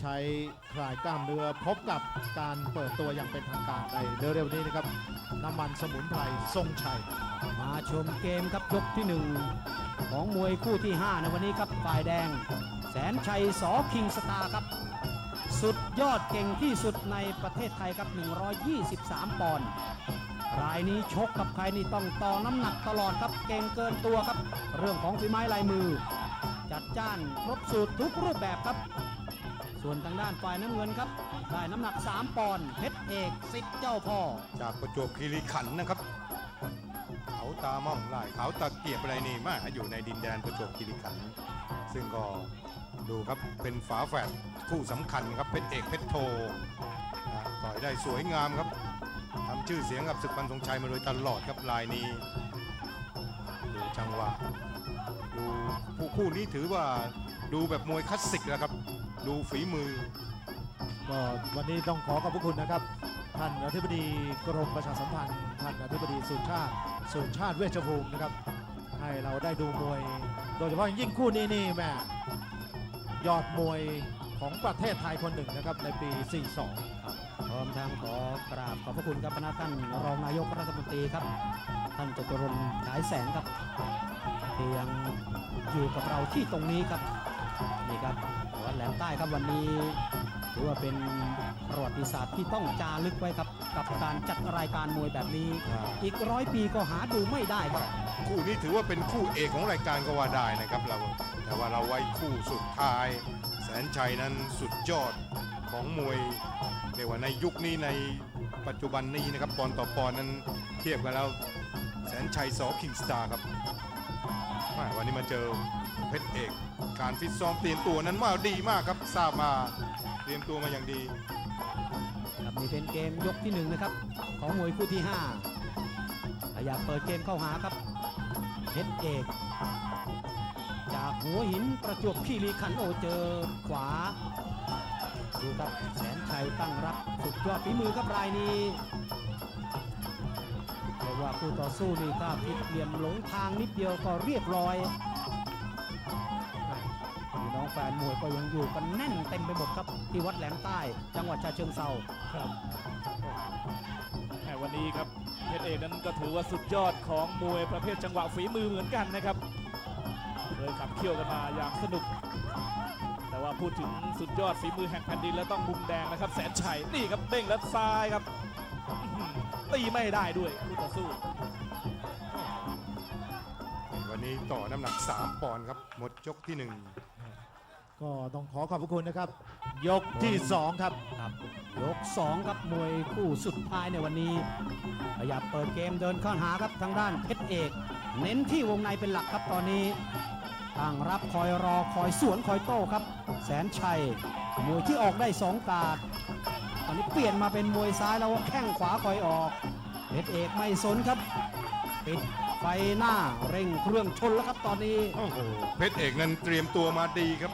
ใช้คลายกล้ามเนื้อพบกับการเปิดตัวอย่างเป็นทางการในเร็วๆนี้นะครับ น้ำมันสมุนไพรทรงชัย มาชมเกมครับยกที่หนึ่งของมวยคู่ที่ 5 ในวันนี้ครับฝ่ายแดง แสนชัยสอคิงสตาร์ครับ สุดยอดเก่งที่สุดในประเทศไทยครับ 123 ปอนด์รายนี้ชกกับใครนี่ต้องต่อน้ำหนักตลอดครับเก่งเกินตัวครับ เรื่องของฝีไม้ลายมือ จัดจ้านครบสูตรทุกรูปแบบครับ ส่วนทางด้านฝ่ายน้ำเงินครับ ได้น้ำหนัก 3 ปอนด์เพชรเอกสิทธิ์เจ้าพ่อ จากประจวบคีรีขันธ์นะครับ เขาตาม่องลายเขาตะเกียบอะไรนี่มาอยู่ในดินแดนประจวบคีรีขันธ์ซึ่งก็ดูครับเป็นฝาแฝดคู่สำคัญครับเพชรเอกเพชรโทต่อยได้สวยงามครับทำชื่อเสียงกับศึกพันธงชัยมาโดยตลอดครับลายนี้ดูจังหวะดูผู้คู่นี้ถือว่าดูแบบมวยคลาสสิกแล้วครับ ดูฝีมือ ก็วันนี้ต้องขอขอบพระคุณนะครับ ท่านอธิบดีกรมประชาสัมพันธ์ ท่านอธิบดีสุชาติสุชาติเวชภูมินะครับ ให้เราได้ดูมวย โดยเฉพาะยิ่งคู่นี้นี่แม่ยอดมวยของประเทศไทยคนหนึ่งนะครับในปี 42 พร้อมทั้งขอกราบขอบพระคุณครับพนักท่านรองนายกรัฐมนตรีครับ ท่านจตุรนต์ฉายแสงครับที่ยังอยู่กับเราที่ตรงนี้ครับนี่ครับ แหลมใต้ครับวันนี้ถือว่าเป็นประวัติศาสตร์ที่ต้องจารึกไว้ครับกับการจัดรายการมวยแบบนี้ อีกร้อยปีก็หาดูไม่ได้ครับ คู่นี้ถือว่าเป็นคู่เอกของรายการก็ว่าได้นะครับเราแต่ว่าเราไว้คู่สุดท้าย แสนชัยนั้นสุดยอดของมวยเรียกว่าในยุคนี้ในปัจจุบันนี้นะครับปอนด์ต่อปอนด์นั้นเทียบกันแล้วแสนชัยสอคิงสตาร์ครับ แม่วันนี้มาเจอเพชรเอก การฟิตซ้อมเตรียมตัวนั้นมาดีมากครับทราบมาเตรียมตัวมาอย่างดี ครับนี่เป็นเกมยกที่หนึ่งนะครับ ของมวยคู่ที่ห้าขยับเปิดเกมเข้าหาครับเพชรเอก จากหัวหินประจวบคีรีขันโอเจอขวา ดูครับแสนชัยตั้งรับสุดยอดฝีมือครับรายนี้ ว่าคู่ต่อสู้นี่ถ้าผิดเหลี่ยมหลงทางนิดเดียวก็เรียบร้อยพี่น้องแฟนมวยก็ยังอยู่กันแน่นเต็มไปหมดครับ ที่วัดแหลมใต้ จังหวัดชาเชิงเทราครับแหม่วันนี้ครับเพชรเอกนั้นก็ถือว่าสุดยอดของมวยประเภทจังหวะฝีมือเหมือนกันนะครับเคยขับเคี่ยวกันมาอย่างสนุก แต่ว่าพูดถึงสุดยอดฝีมือแห่งแผ่นดินแล้วต้องมุมแดงนะครับ แสนชัยนี่ครับเด้งแล้วซ้ายครับ ตีไม่ได้ด้วยคู่ต่อสู้ วันนี้ต่อน้ำหนัก 3 ปอนด์ครับ หมดยกที่หนึ่งก็ต้องขอขอบพระคุณนะครับ ยกที่2ครับ ครับยก2ครับมวยคู่สุดท้ายในวันนี้ขยับเปิดเกมเดินเข้าหาครับทางด้านเพชรเอก เน้นที่วงในเป็นหลักครับตอนนี้ตั้งรับคอยรอคอยสวนคอยโต้ครับ แสนชัยมวยที่ออกได้สองกาดต อนนี้เปลี่ยนมาเป็นมวยซ้ายแล้วแข้งขวาคอยออกเพชรเอกไม่สนครับปิดไฟหน้าเร่งเครื่องชนแล้วครับตอนนี้โอ้โหเพชรเอกนั้นเตรียมตัวมาดีครับ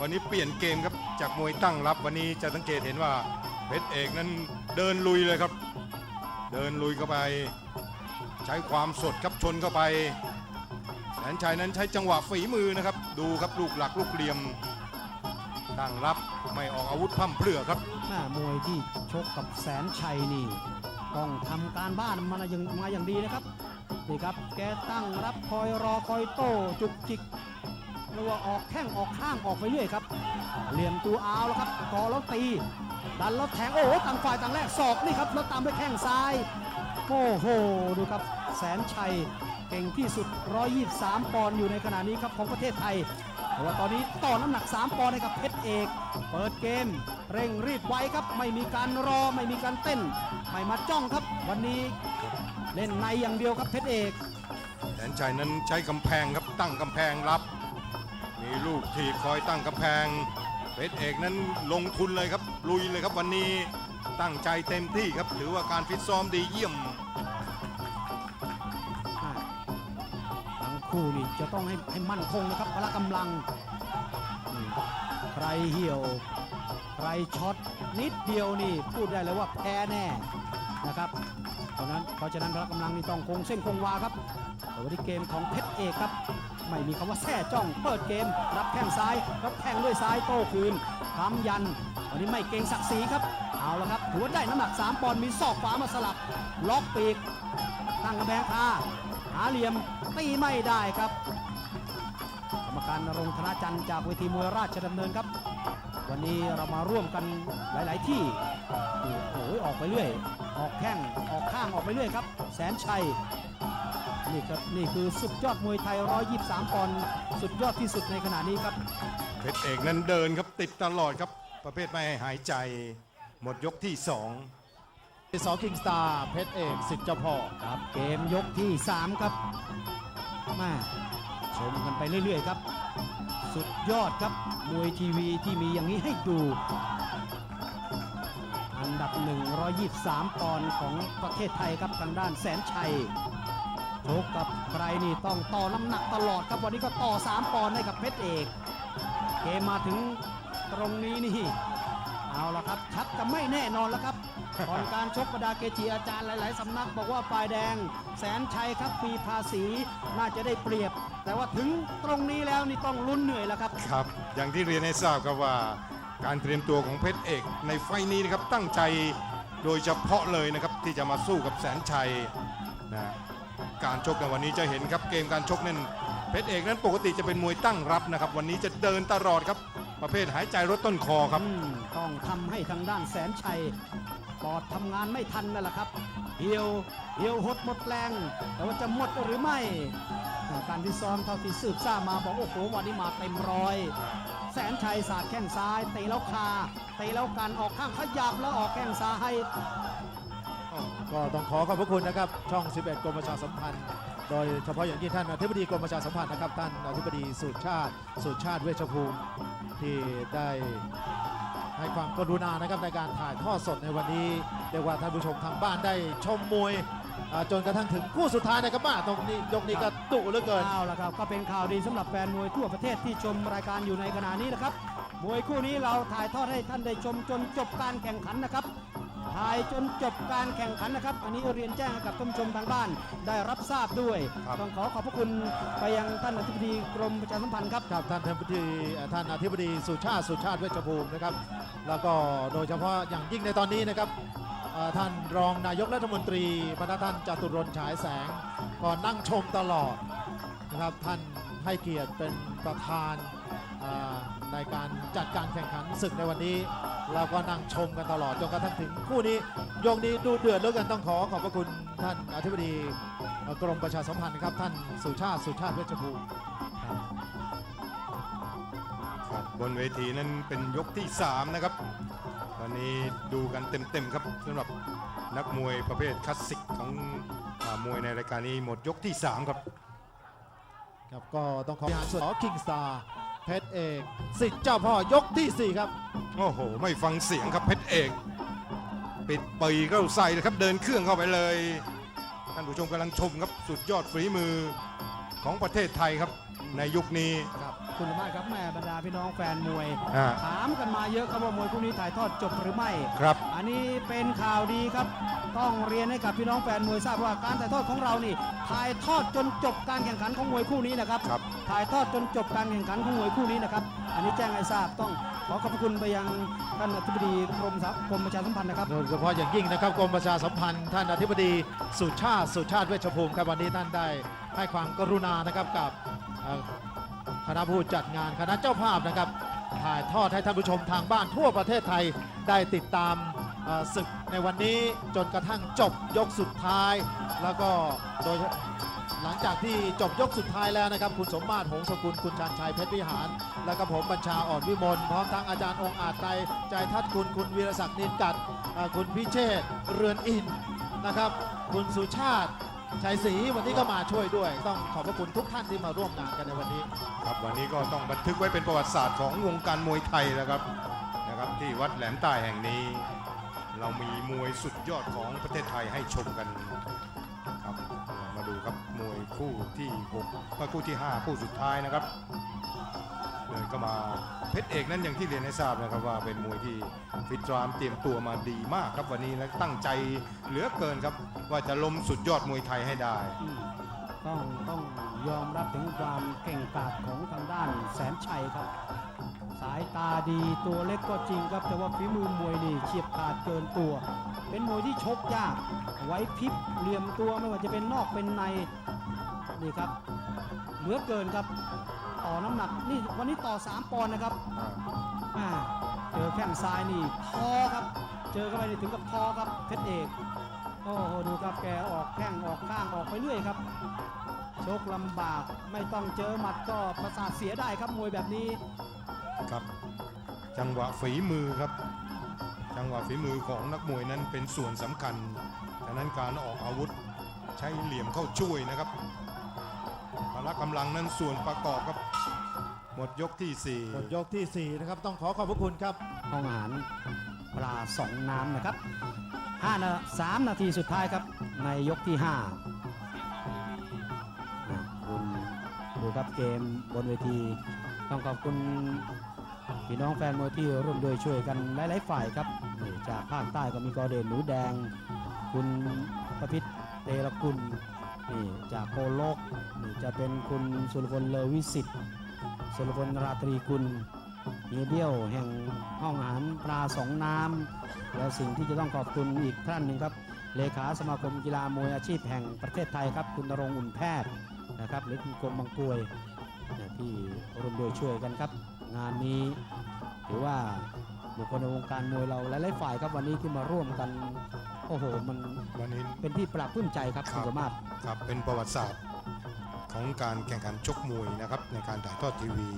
วันนี้เปลี่ยนเกมครับจากมวยตั้งรับวันนี้จะสังเกตเห็นว่าเพชรเอกนั้นเดินลุยเลยครับ เดินลุยเข้าไป ใช้ความสดครับชนเข้าไปแสนชัยนั้นใช้จังหวะฝีมือนะครับ ดูครับลูกหลักลูกเหลี่ยม ตั้งรับไม่ออกอาวุธพร่ำเพรื่อครับแม่มวยที่ชกกับแสนชัยนี่ ต้องทำการบ้านมาอย่างมาอย่างดีนะครับนี่ครับแกตั้งรับคอยรอคอยโต้จุกจิกหรือว่าออกแข้งออกข้างออกไปเรื่อยครับ เหลี่ยมตัวเอาแล้วครับกอแล้วตี ดันแล้วแทงโอ้โหต่างฝ่ายต่างแรกศอกนี่ครับแล้วตามด้วยแข้งซ้ายโอ้โหดูครับแสนชัยเก่งที่สุด 123 ปอนด์อยู่ในขณะนี้ครับของประเทศไทย แต่ว่าตอนนี้ต่อน้ำหนัก 3ปอนด์ให้กับเพชรเอก เปิดเกม เร่งรีบไวครับ ไม่มีการรอไม่มีการเต้น ไม่มาจ้องครับ วันนี้เล่นในอย่างเดียวครับเพชรเอกแสนชัยนั้นใช้กำแพงครับตั้งกำแพงรับ มีลูกทีคอยตั้งกำแพง เพชรเอกนั้นลงทุนเลยครับลุยเลยครับวันนี้ตั้งใจเต็มที่ครับถือว่าการฟิตซ้อมดีเยี่ยม คู่นี่จะต้องให้ให้มั่นคงนะครับพละกำลังนี่ครับใครเหี่ยวใครช็อตนิดเดียวนี่พูดได้เลยว่าแพ้แน่นะครับเพราะนั้นเพราะฉะนั้นพละกำลังนี่ต้องคงเส้นคงวาครับแต่วันนี้เกมของเพชรเอกครับ ไม่มีคำว่าแท้จ้องเปิดเกม รับแข้งซ้ายรับแข้งด้วยซ้ายโต้คืนค้ำยันวันนี้ไม่เกรงศักดิ์ศรีครับเอาละครับถือว่าได้น้ำหนัก 3 ปอนด์มีศอกขวามาสลับ ล็อกปีกตั้งกระแพงคา หาเหลี่ยมตีไม่ได้ครับกรรมการรงธนาจันทร์จากเวทีมวยราชดำเนินครับ วันนี้เรามาร่วมกันหลาย ๆ ที่โอ้โหออกไปเรื่อย ออกแข้งออกข้างออกไปเรื่อยครับ แสนชัยนี่ครับนี่คือสุดยอดมวยไทย 123 ปอนด์สุดยอดที่สุดในขณะนี้ครับ เพชรเอกนั้นเดินครับติดตลอดครับ ประเภทไม่ให้หายใจ หมดยกที่สอง สอคิงสตาร์เพชรเอกสิทธิ์เจ้าพ่อครับเกมยกที่ 3 ครับมาชมกันไปเรื่อย ๆ ครับ สุดยอดครับมวยทีวีที่มีอย่างนี้ให้ดู อันดับ 123 ปอนด์ของประเทศไทยครับทางด้านแสนชัยโชกกับใครนี่ต้องต่อน้ำหนักตลอดครับวันนี้ก็ต่อ 3 ปอนด์ให้กับเพชรเอกเกมมาถึงตรงนี้นี่เอาละครับชักจะไม่แน่นอนแล้วครับ ก่อนการชกบรรดาเกจิอาจารย์หลาย ๆ สำนักบอกว่าฝ่ายแดง แสนชัยครับมีภาษีน่าจะได้เปรียบ แต่ว่าถึงตรงนี้แล้วนี่ต้องลุ้นเหนื่อยแล้วครับ ครับ อย่างที่เรียนให้ทราบครับว่า การเตรียมตัวของเพชรเอก ในไฟล์นี้นะครับตั้งใจโดยเฉพาะเลยนะครับที่จะมาสู้กับแสนชัยนะการชกในวันนี้จะเห็นครับเกมการชกนั้นเพชรเอกนั้นปกติจะเป็นมวยตั้งรับนะครับ วันนี้จะเดินตลอดครับ ประเภทหายใจรถต้นคอครับอืมต้องทำให้ทางด้านแสนชัย ปอดทำงานไม่ทันนั่นแหละครับ เหี่ยวเหี่ยวหดหมดแรง แต่ว่าจะหมดหรือไม่ การที่ซ้อมเท่าที่สืบทราบมาบอกโอ้โหวันนี้มาเต็มร้อย แสนชัยสาดแข้งซ้ายเตะแล้วคาเตะแล้วกันออกข้างขยับแล้วออกแข้งซ้ายก็ต้องขอขอบพระคุณนะครับ ช่อง 11 กรมประชาสัมพันธ์ โดยเฉพาะอย่างยิ่งท่านอธิบดีกรมประชาสัมพันธ์นะครับท่านอธิบดีสุชาติ สุชาติเวชภูมิที่ได้ ให้ความกรุณานะครับในการถ่ายทอดสดในวันนี้เรียกว่าท่านผู้ชมทางบ้านได้ชมมวยอ่าจนกระทั่งถึงคู่สุดท้ายนะครับมาตรงนี้ยกนี้ก็ดุเหลือเกิน เอาละครับก็เป็นข่าวดีสำหรับแฟนมวยทั่วประเทศที่ชมรายการอยู่ในขณะนี้นะครับมวยคู่นี้เราถ่ายทอดให้ท่านได้ชมจนจบการแข่งขันนะครับ ถ่ายจนจบการแข่งขันนะครับ อันนี้เรียนแจ้งให้กับท่านผู้ชมทางบ้านได้รับทราบด้วย ครับ ต้องขอขอบพระคุณไปยังท่านอธิบดีกรมประชาสัมพันธ์ครับ ครับท่านอธิบดีเอ่อท่านอธิบดีสุชาติสุชาติเวชภูมินะครับ แล้วก็โดยเฉพาะอย่างยิ่งในตอนนี้นะครับเอ่อท่านรองนายกรัฐมนตรีบรรดาท่านจตุรนต์ฉายแสงก็นั่งชมตลอดนะครับท่านให้เกียรติเป็นประธานเอ่อในการจัดการแข่งขันศึกในวันนี้ เราก็นั่งชมกันตลอดจนกระทั่งถึงคู่นี้ยกนี้ดูเดือดเหลือเกินต้องขอขอบพระคุณท่านอธิบดีเอ่อกรมประชาสัมพันธ์นะครับท่านสุชาติสุชาติเวชภูมิครับบนเวทีนั้นเป็นยกที่ 3 นะครับวันนี้ดูกันเต็มๆครับสำหรับนักมวยประเภทคลาสสิกของอามวยในรายการนี้หมดยกที่ 3 ครับครับก็ต้องขอบริหารส่วนของคิงสตาร์ เพชรเอกสิทธิ์เจ้าพ่อยกทีสี่ 4 ครับ โอ้โห ไม่ฟังเสียงครับเพชรเอก ปิดปีกเข้าใส่เลยครับ เดินเครื่องเข้าไปเลย ท่านผู้ชมกำลังชมครับสุดยอดฝีมือของประเทศไทยครับ ในยุคนี้ ครับคุณมากครับแม่บรรดาพี่น้องแฟนมวย อ่า ถามกันมาเยอะครับว่ามวยคู่นี้ถ่ายทอดจบหรือไม่ ครับ อันนี้เป็นข่าวดีครับ ต้องเรียนให้กับพี่น้องแฟนมวยทราบว่าการถ่ายทอดของเรานี่ถ่ายทอดจนจบการแข่งขันของมวยคู่นี้นะครับ ครับ ถ่ายทอดจนจบการแข่งขันของมวยคู่นี้นะครับ อันนี้แจ้งให้ทราบต้องขอขอบคุณไปยังท่านอธิบดีกรมทรัพย์กรมประชาสัมพันธ์นะครับโดยเฉพาะอย่างยิ่งนะครับกรมประชาสัมพันธ์ท่านอธิบดีสุชาติสุชาติเวชภูมิครับวันนี้ท่านได้ให้ความกรุณานะครับกับคณะผู้จัดงานคณะเจ้าภาพนะครับ ถ่ายทอดให้ท่านผู้ชมทางบ้านทั่วประเทศไทยได้ติดตามศึกในวันนี้จนกระทั่งจบยกสุดท้าย แล้วก็โดย หลังจากที่จบยกสุดท้ายแล้วนะครับ คุณสมมาตรหงสกุลคุณชานชัยเพชรวิหาร แล้วก็ผมบัญชาอ่อนวิมลพร้อมทั้งอาจารย์องค์อาจใจใจทัดคุณคุณวีรศักดิ์นินกัด คุณพิเชษเรือนอินนะครับ คุณสุชาติชัยศรีวันนี้ก็มาช่วยด้วย ต้องขอบพระคุณทุกท่านที่มาร่วมงานกันในวันนี้ ครับวันนี้ก็ต้องบันทึกไว้เป็นประวัติศาสตร์ของวงการมวยไทยแล้วครับนะครับ ที่วัดแหลมใต้แห่งนี้ เรามีมวยสุดยอดของประเทศไทยให้ชมกัน คู่ที่6ก็คู่ที่ 5 คู่สุดท้ายนะครับเดินก็มาเพชรเอกนั้นอย่างที่เรียนให้ทราบนะครับว่าเป็นมวยที่ฟิตรามเตรียมตัวมาดีมากครับวันนี้และตั้งใจเหลือเกินครับ ว่าจะล้มสุดยอดมวยไทยให้ได้ ต้องต้องยอมรับถึงความเก่งกาจของทางด้านแสนชัยครับ สายตาดีตัวเล็กก็จริงครับ แต่ว่าฝีมือมวยนี่เฉียบขาดเกินตัว เป็นมวยที่ชกยาก ไว้พริบเหลี่ยมตัวไม่ว่าจะเป็นนอกเป็นในนี่ครับ เหลือเกินครับ ต่อน้ำหนักนี่วันนี้ต่อ 3 ปอนด์นะครับอ่าเจอแข้งซ้ายนี่ทอครับ เจอเข้าไปนี่ถึงกับทอครับเพชรเอกโอ้โหดูครับแกออกแข้งออกข้างออกไปเรื่อยครับชกลำบากไม่ต้องเจอหมัดก็ประสาทเสียได้ครับมวยแบบนี้ จังหวะฝีมือครับ จังหวะฝีมือของนักมวยนั้นเป็นส่วนสำคัญดังนั้นการออกอาวุธใช้เหลี่ยมเข้าช่วยนะครับพละกำลังนั้นส่วนประกอบครับ หมดยกที่สี่หมดยกที่ 4 นะครับ ต้องขอขอบพระคุณครับห้องอาหารปลาสองน้ำนะครับ5นาสามนาทีสุดท้ายครับ ในยกที่5อะคุณดูครับเกมบนเวที ต้องขอบคุณ พี่น้องแฟนมวยที่ร่วมด้วยช่วยกันหลายๆฝ่ายครับนี่จากภาคใต้ก็มีกอเดนหนูแดง คุณประพิษเตระกุลนี่จากโคโลกนี่จะเป็นคุณสุรพลเลวิสิทธิ์สุรพลราตรีกุลเฮียเบี้ยวแห่งห้องอาหารปลาสองน้ำแล้วสิ่งที่จะต้องขอบคุณอีกท่านหนึ่งครับ เลขาสมาคมกีฬามวยอาชีพแห่งประเทศไทยครับ คุณนรงค์อุ่นแพทย์นะครับหรือคุณกรมบางกวยที่ร่วมด้วยช่วยกันครับ งานนี้ถือว่าบุคคลในวงการมวยเราหลายๆฝ่ายครับวันนี้ที่มาร่วมกันโอ้โหมันวันนี้เป็นที่ปราบปลื้มใจครับครัคุณบสามารถครับเป็นประวัติศาสตร์ของการแข่งขันชกมวยนะครับในการถ่ายทอดทีวี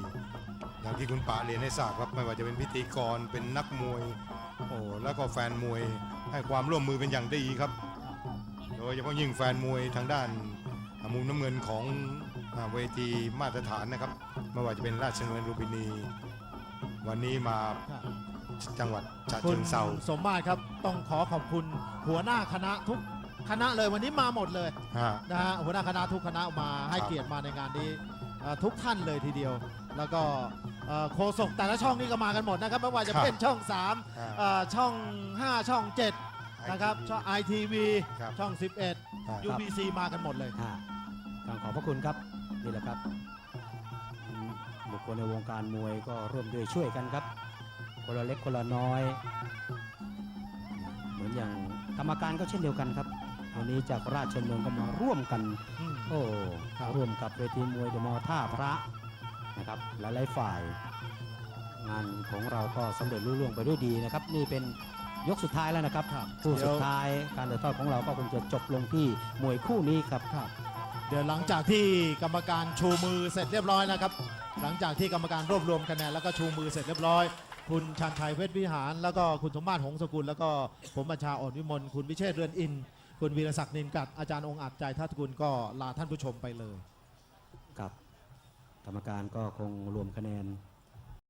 อย่างที่คุณป๋าเรียนให้ทราบครับไม่ว่าจะเป็นพิธีกรเป็นนักมวยโอ้แล้วก็แฟนมวยให้ความร่วมมือเป็นอย่างดีครับ โดยเฉพาะยิ่งแฟนมวยทางด้านมุมน้ำเงินของอ่าเวทีมาตรฐานนะครับ ไม่ว่าจะเป็นราชนวนรูบินี วันนี้มาจังหวัดฉะคุเชิณงเซาสมมาตรครับต้องขอขอบคุณหัวหน้าคณะทุกคณะเลยวันนี้มาหมดเลยฮะ นะฮะหัวหน้าคณะทุกคณะมาให้ครับ เกียรติมาในงานนี้เอ่อทุกท่านเลยทีเดียว แล้วก็เอ่อโฆษกแต่ละช่องนี่ก็มากันหมดนะครับไม่ว่าจะเป็นช่อง3ฮะเอ่อช่อง 5 ช่อง 7 นะครับช่อง ITV ครับช่องครับ11 UBC มากันหมดเลย อ่าต้องขอบพระคุณครับนี่แหละครับอืม บุคคลในวงการมวยก็ร่วมด้วยช่วยกันครับ คนละเล็กคนละน้อย เหมือนอย่างกรรมการก็เช่นเดียวกันครับวันนี้จากราชดำเนินก็มาร่วมกันอืมโอ้ครับร่วมกับเวทีมวยเดอะมอลล์ท่าพระนะครับหลายๆฝ่าย งานของเราก็สำเร็จรุ่ล่วงไปด้วยดีนะครับ นี่เป็นยกสุดท้ายแล้วนะครับครับคู่เดี๋สุยวดท้ายการถ่ายทอดของเราก็คงจะจบลงที่มวยคู่นี้ครับครับ เดี๋ยวหลังจากที่กรรมการชูมือเสร็จเรียบร้อยนะครับ หลังจากที่กรรมการรวบรวมคะแนนแล้วก็ชูมือเสร็จเรียบร้อย คุณชันชัยเวชวิหาร แล้วก็คุณสมมาตรหงสกุล แล้วก็ผมบัญชาอ่อนวิมลคุณวิเชษเรือนอิน คุณวีรศักดิ์นินกัดอาจารย์องค์อัดใจทัตกุลก็ลาท่านผู้ชมไปเลย ครับ กรรมการก็คงรวมคะแนน